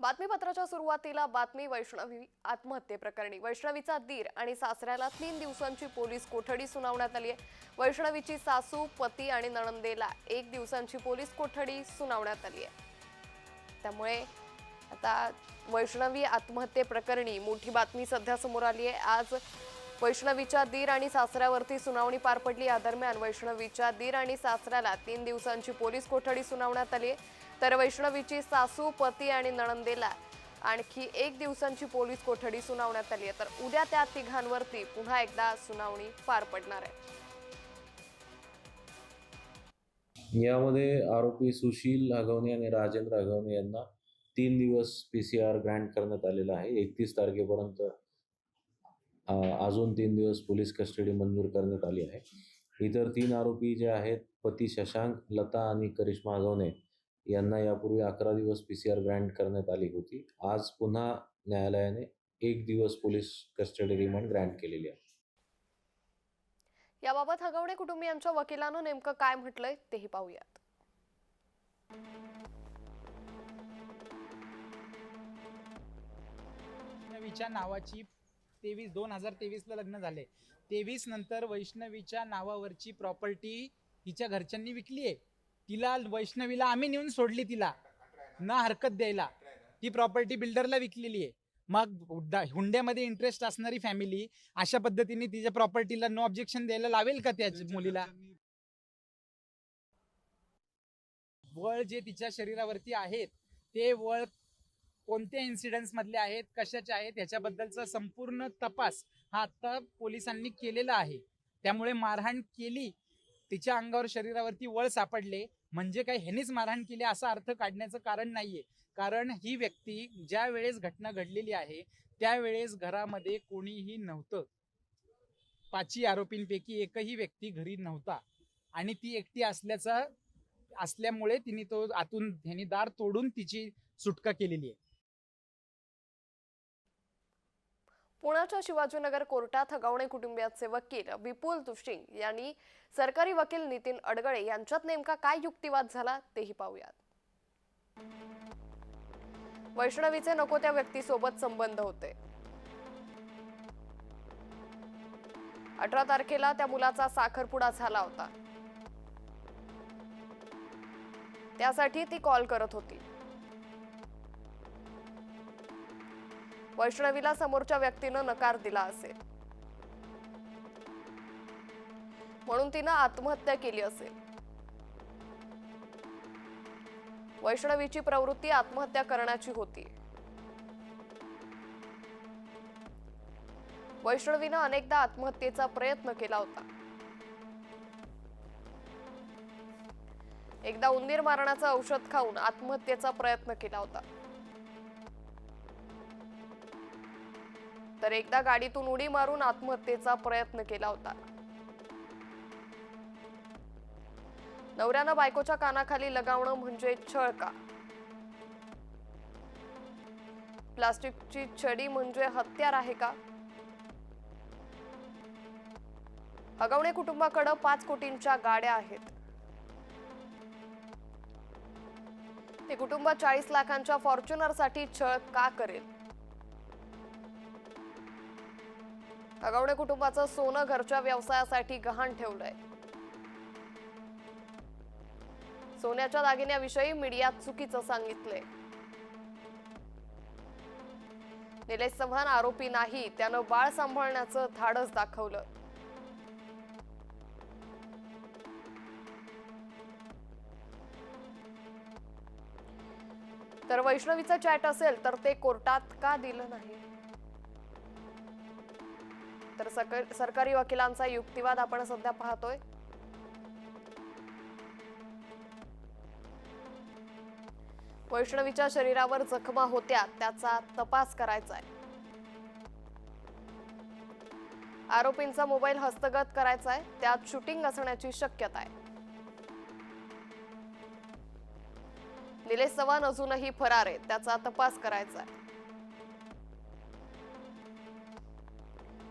बातमीपत्राच्या सुरुवातीला बातमी वैष्णवी आत्महत्येप्रकरणी वैष्णवीचा दीर आणि सासऱ्याला तीन दिवसांची पोलीस कोठडी सुनावण्यात आली आहे. वैष्णवीची सासू पती आणि नणंदेला एक दिवसांची पोलीस कोठडी सुनावण्यात आली आहे. त्यामुळे आता वैष्णवी आत्महत्येप्रकरणी मोठी बातमी सध्या समोर आली आहे. आज वैष्णवीच्या दीर आणि सासऱ्यावरती सुनावणी पार पडली. या दरम्यान वैष्णवीच्या दीर आणि सासऱ्याला तीन दिवसांची पोलीस कोठडी सुनावण्यात आली आहे. तर वैष्णवीची सासू पती आणि नणंदेला आणखी एक दिवसांची पोलीस कोठडी सुनावण्यात आली आहे. तर उद्या त्या तिघांवरती पुन्हा एकदा सुनावणी पार पडणार आहे. यामध्ये आरोपी सुशील आघवणे आणि राजेंद्र आघवणे यांना तीन दिवस पी सी आर ग्रँट करण्यात आलेला आहे. एकतीस तारखेपर्यंत अजून तीन दिवस पोलीस कस्टडी मंजूर करण्यात आली आहे. इतर तीन आरोपी जे आहेत पती शशांक लता आणि करिश्मा आघवणे यांना यापूर्वी अकरा दिवस पी सी आर ग्रँट करण्यात आली होती. आज पुन्हा न्यायालयाने एक दिवस पोलीस कस्टडी रिमांड ग्रँट केलेली आहे. याबाबत हगवणे कुटुंबियांच्या वकिलानं नेमकं काय म्हटलंय तेही पाहूयात. वैष्णवीच्या नावाची तेवीस दोन हजार तेवीसला लग्न झाले. तेवीस नंतर वैष्णवीच्या नावावरची प्रॉपर्टी तिच्या घरच्यांनी विकली आहे तिला वैष्णवीला आम्ही नेऊन सोडली तिला. न हरकत द्यायला. ती प्रॉपर्टी बिल्डरला विकलेली आहे. मग हुंड्यामध्ये इंटरेस्ट असणारी फॅमिली अशा पद्धतीने तिच्या प्रॉपर्टीला नो ऑब्जेक्शन द्यायला लावेल का त्या मुलीला? वळ जे तिच्या शरीरावरती आहेत ते वळ कोणत्या इन्सिडेंट्स मधले आहेत कशाचे आहेत ह्याच्याबद्दलचा संपूर्ण तपास हा आता पोलिसांनी केलेला आहे. त्यामुळे मारहाण केली तिच्या अंगावर शरीरावरती वळ सापडले म्हणजे काय ह्यानेच मारहाण केली असा अर्थ काढण्याचं कारण नाहीये. कारण ही व्यक्ती ज्या वेळेस घटना घडलेली आहे त्यावेळेस घरामध्ये कोणीही नव्हतं. पाचही आरोपींपैकी एकही व्यक्ती घरी नव्हता. आणि ती एकटी असल्याचा असल्यामुळे तिने तो आतून ह्यानी दार तोडून तिची सुटका केलेली आहे. पुण्याच्या शिवाजीनगर कोर्टात हगावणे कुटुंबियाचे वकील विपुल तुशिंग यांनी सरकारी वकील नितीन अडगळे यांच्यात नेमका काय युक्तिवाद झाला तेही पाहूयात. वैष्णवीचे नको त्या व्यक्तीसोबत संबंध होते. अठरा तारखेला त्या मुलाचा साखरपुडा झाला होता. त्यासाठी ती कॉल करत होती. वैष्णवीला समोरच्या व्यक्तीनं नकार दिला असेल. म्हणून तिनं आत्महत्या केली असेल. वैष्णवीची प्रवृत्ती आत्महत्या करण्याची होती. वैष्णवीनं अनेकदा आत्महत्येचा प्रयत्न केला होता. एकदा उंदीर मारण्याचं औषध खाऊन आत्महत्येचा प्रयत्न केला होता. तर एकदा गाडीतून उडी मारून आत्महत्येचा प्रयत्न केला होता. नवऱ्यानं बायकोच्या कानाखाली लगावणं म्हणजे छळ का प्लास्टिकची छडी म्हणजे हत्यार आहे का? हगवणे कुटुंबाकडं पाच कोटींच्या गाड्या आहेत. ते कुटुंब चाळीस लाखांच्या फॉर्च्युनरसाठी छळ का करेल? अगवणे कुटुंबाचं सोनं घरच्या व्यवसायासाठी गहाण ठेवलंय. सोन्याच्या दागिन्याविषयी मीडियात चुकीचं सांगितलंय. निलेश चव्हाण आरोपी नाही त्यानं बाळ सांभाळण्याचं धाडस दाखवलं. तर वैष्णवीचं चॅट असेल तर ते कोर्टात का दिलं नाही? तर सरकारी वकिलांचा युक्तिवाद आपण सध्या पाहतोय. वैष्णवीच्या शरीरावर जखमा होत्या त्याचा तपास करायचा आहे आरोपींचा मोबाईल हस्तगत करायचा आहे त्यात शूटिंग असण्याची शक्यता आहे निलेश चव्हाण अजूनही फरार आहे त्याचा तपास करायचा आहे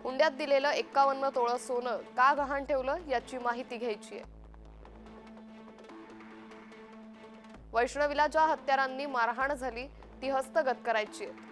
हुंड्यात दिलेलं एक्कावन्न तोळं सोनं का गहाण ठेवलं याची माहिती घ्यायची आहे. वैष्णवीला ज्या हत्यारांनी मारहाण झाली ती हस्तगत करायची आहे.